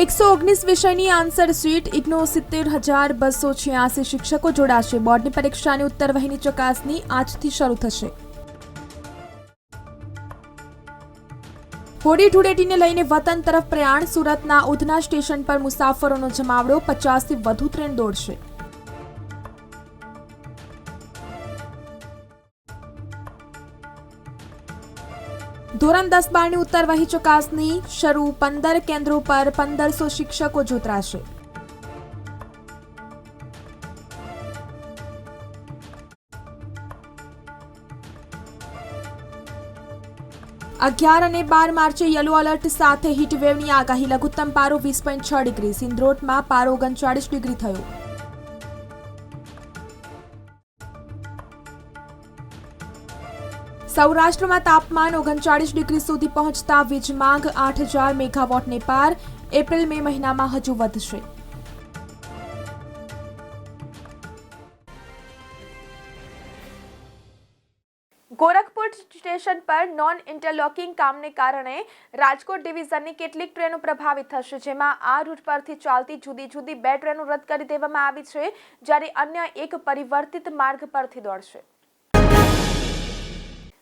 એકસો ઓગણીસ વિષયની આન્સર શીટ ઇગ્નો સિત્તેર હજાર બસો છ્યાસી શિક્ષકો જોડાશે. બોર્ડની પરીક્ષાની ઉત્તરવહીની ચકાસણી આજથી શરૂ થશે. હોળી ધૂળેટીને લઈને વતન તરફ પ્રયાણ, સુરતના ઉધના સ્ટેશન પર મુસાફરોનો જમાવડો, પચાસથી વધુ ટ્રેન દોડશે. ધોરણ દસ બારની ઉત્તરવહી ચકાસણી શરૂ પંદર કેન્દ્રો પર પંદરસો શિક્ષકો જોતરાશે. અગિયાર અને બાર માર્ચે યલો એલર્ટ સાથે હીટવેવની આગાહી, લઘુત્તમ પારો વીસ પોઈન્ટ છ ડિગ્રી સિંદ્રોટમાં પારો ઓગણચાળીસ ડિગ્રી થયો. સૌરાષ્ટ્રમાં તાપમાન ઓગણચાળીસ ડિગ્રી સુધી પહોંચતા વીજ માંગ આઠ હજાર મેગાવોટને પાર. એપ્રિલ મે મહિનામાં હજુ વધશે. ગોરખપુર સ્ટેશન પર નોન ઇન્ટરલોકિંગ કામને કારણે રાજકોટ ડિવિઝનની કેટલીક ટ્રેનો પ્રભાવિત થશે, જેમાં આ રૂટ પરથી ચાલતી જુદી જુદી બે ટ્રેનો રદ કરી દેવામાં આવી છે, જ્યારે અન્ય એક પરિવર્તિત માર્ગ પરથી દોડશે.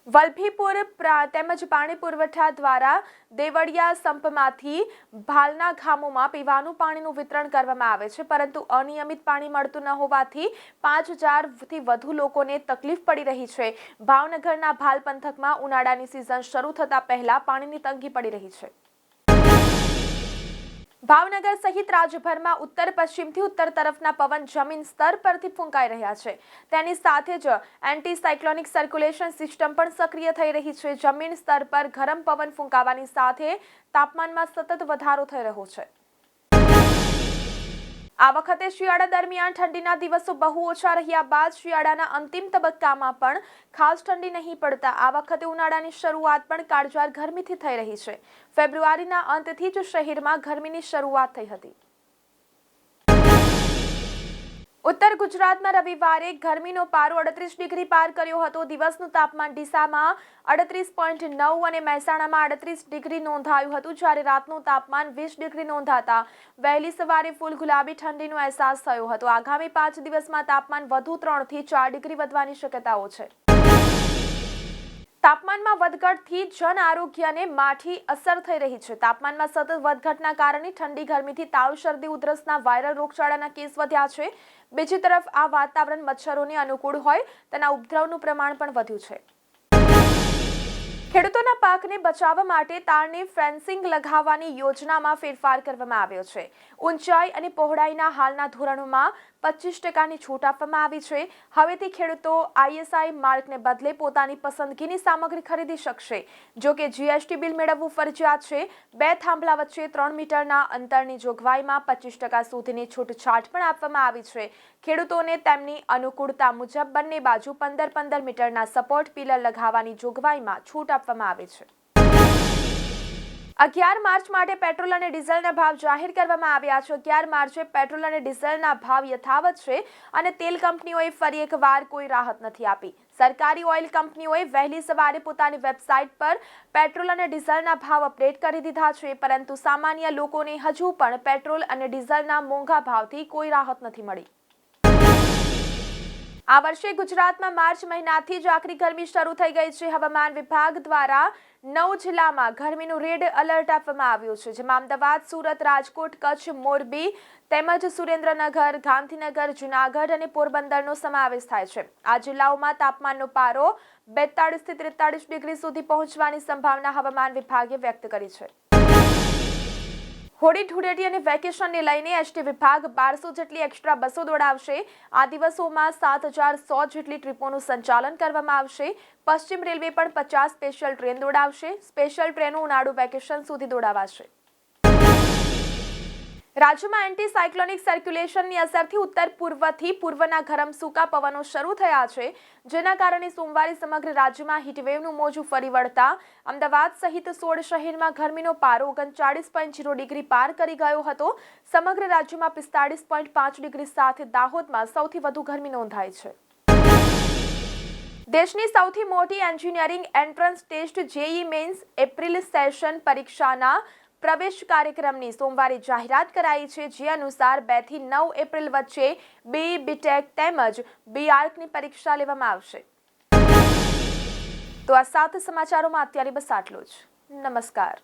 વલભીપુર પ્રા- તેમજ પાણી પુરવઠા દ્વારા દેવળિયા સંપમાંથી ભાલના ગામોમાં પીવાનું પાણીનું વિતરણ કરવામાં આવે છે, પરંતુ અનિયમિત પાણી મળતું ન હોવાથી પાંચ હજારથી વધુ લોકોને તકલીફ પડી રહી છે. ભાવનગરના ભાલ પંથકમાં ઉનાળાની સિઝન શરૂ થતાં પહેલા પાણીની તંગી પડી રહી છે. ભાવનગર સહિત રાજ્યભરમાં ઉત્તર પશ્ચિમથી ઉત્તર તરફના પવન જમીન સ્તર પરથી ફૂંકાઈ રહ્યા છે. તેની સાથે જ એન્ટી સાયક્લોનિક સર્ક્યુલેશન સિસ્ટમ પણ સક્રિય થઈ રહી છે. જમીન સ્તર પર ગરમ પવન ફૂંકાવાની સાથે તાપમાનમાં સતત વધારો થઈ રહ્યો છે. આ વખતે શિયાળા દરમિયાન ઠંડીના દિવસો બહુ ઓછા રહ્યા બાદ શિયાળાના અંતિમ તબક્કામાં પણ ખાસ ઠંડી નહીં પડતા આ વખતે ઉનાળાની શરૂઆત પણ કાળજાર ગરમીથી થઈ રહી છે. ફેબ્રુઆરીના અંતથી જ શહેરમાં ગરમીની શરૂઆત થઈ હતી. ઉત્તર ગુજરાતમાં રવિવારે ગરમીનો પારો અડત્રીસ ડિગ્રી પાર કર્યો હતો. દિવસનું તાપમાન ડીસામાં અડત્રીસ પોઈન્ટ નવ અને મહેસાણામાં અડત્રીસ ડિગ્રી નોંધાયું હતું. જ્યારે રાતનું તાપમાન વીસ ડિગ્રી નોંધાતા વહેલી સવારે ફૂલ ગુલાબી ઠંડીનો અહેસાસ થયો હતો. આગામી પાંચ દિવસમાં તાપમાન વધુ ત્રણથી ચાર ડિગ્રી વધવાની શક્યતાઓ છે. તાપમાનમાં વધઘટથી જન આરોગ્યને માઠી અસર થઈ રહી છે. તાપમાનમાં સતત વધઘટના કારણે ઠંડી, ગરમીથી તાવ, શરદી, ઉધરસના વાયરલ રોગચાળાના કેસ વધ્યા છે. બીજી તરફ આ વાતાવરણ મચ્છરોને અનુકૂળ હોય, તેના ઉપદ્રવનું પ્રમાણ પણ વધ્યું છે. ખેડૂતોના પાકને બચાવવા માટે તારને ફેન્સિંગ લગાવવાની યોજનામાં ફેરફાર કરવામાં આવ્યો છે. ઊંચાઈ અને પહોળાઈના હાલના ધોરણોમાં પચીસ ટકાની છૂટ આપવામાં આવી છે. હવેથી ખેડૂતો આઈએસઆઈ માર્કને બદલે પોતાની પસંદગીની સામગ્રી ખરીદી શકશે. જો કે જીએસટી બિલ મેળવવું ફરજિયાત છે. બે થાંભલા વચ્ચે ત્રણ મીટરના અંતરની જોગવાઈમાં પચીસ ટકા સુધીની છૂટછાટ પણ આપવામાં આવી છે. ખેડૂતોને તેમની અનુકૂળતા મુજબ બંને બાજુ પંદર પંદર મીટરના સપોર્ટ પિલર લગાવવાની જોગવાઈમાં છૂટ આપવામાં આવી છે. અગિયાર માર્ચ માટે પેટ્રોલ અને ડીઝલના ભાવ જાહેર કરવામાં આવ્યા છે. અગિયાર માર્ચે પેટ્રોલ અને ડીઝલના ભાવ યથાવત છે અને તેલ કંપનીઓએ ફરી એકવાર કોઈ રાહત નથી આપી. સરકારી ઓઇલ કંપનીઓએ વહેલી સવારે પોતાની વેબસાઇટ પર પેટ્રોલ અને ડીઝલના ભાવ અપડેટ કરી દીધા છે, પરંતુ સામાન્ય લોકોને હજુ પણ પેટ્રોલ અને ડીઝલના મોંઘા ભાવથી કોઈ રાહત નથી મળી. આ વર્ષે ગુજરાતમાં માર્ચ મહિનાથી જ આકરી ગરમી શરૂ થઈ ગઈ છે. હવામાન વિભાગ દ્વારા નવ જિલ્લામાં ગરમીનું રેડ એલર્ટ આપવામાં આવ્યું છે, જેમાં અમદાવાદ, સુરત, રાજકોટ, કચ્છ, મોરબી તેમજ સુરેન્દ્રનગર, ગાંધીનગર, જુનાગઢ અને પોરબંદરનો સમાવેશ થાય છે. આ જિલ્લાઓમાં તાપમાનનો પારો બેતાળીસથી ત્રેતાળીસ ડિગ્રી સુધી પહોંચવાની સંભાવના હવામાન વિભાગે વ્યક્ત કરી છે. હોળી, ધૂળેટી અને વેકેશનને લઈને એસટી વિભાગ બારસો જેટલી એક્સ્ટ્રા બસો દોડાવશે. આ દિવસોમાં સાત હજાર સો જેટલી ટ્રીપોનું સંચાલન કરવામાં આવશે. પશ્ચિમ રેલવે પણ પચાસ સ્પેશિયલ ટ્રેન દોડાવશે. સ્પેશિયલ ટ્રેનો ઉનાળુ વેકેશન સુધી દોડાવાશે. રાજ્યમાં એન્ટી સાયક્લોનિક સર્ક્યુલેશનની અસરથી ઉત્તર પૂર્વથી પૂર્વના ગરમ સૂકા પવનો શરૂ થયા છે, જેના કારણે સોમવારે સમગ્ર રાજ્યમાં હીટવેવનું મોજું ફરી વળતા અમદાવાદ સહિત સોળ શહેરમાં ગરમીનો પારો ઓગણચાળીસ પોઈન્ટ જીરો ડિગ્રી પાર કરી ગયો હતો. સમગ્ર રાજ્યમાં પિસ્તાળીસ પોઈન્ટ પાંચ ડિગ્રી સાથે દાહોદમાં સૌથી વધુ ગરમી નોંધાઈ છે. દેશની સૌથી મોટી engineering entrance test JEE mains April session પરીક્ષાના પ્રવેશ કાર્યક્રમની સોમવારે જાહેરાત કરાઈ છે. જે અનુસાર બેથી નવ એપ્રિલ વચ્ચે બી બીટેક તેમજ બી આર્કની પરીક્ષા લેવામાં આવશે. તો આ સાત સમાચારોમાં અત્યારે બસ આટલું જ. નમસ્કાર.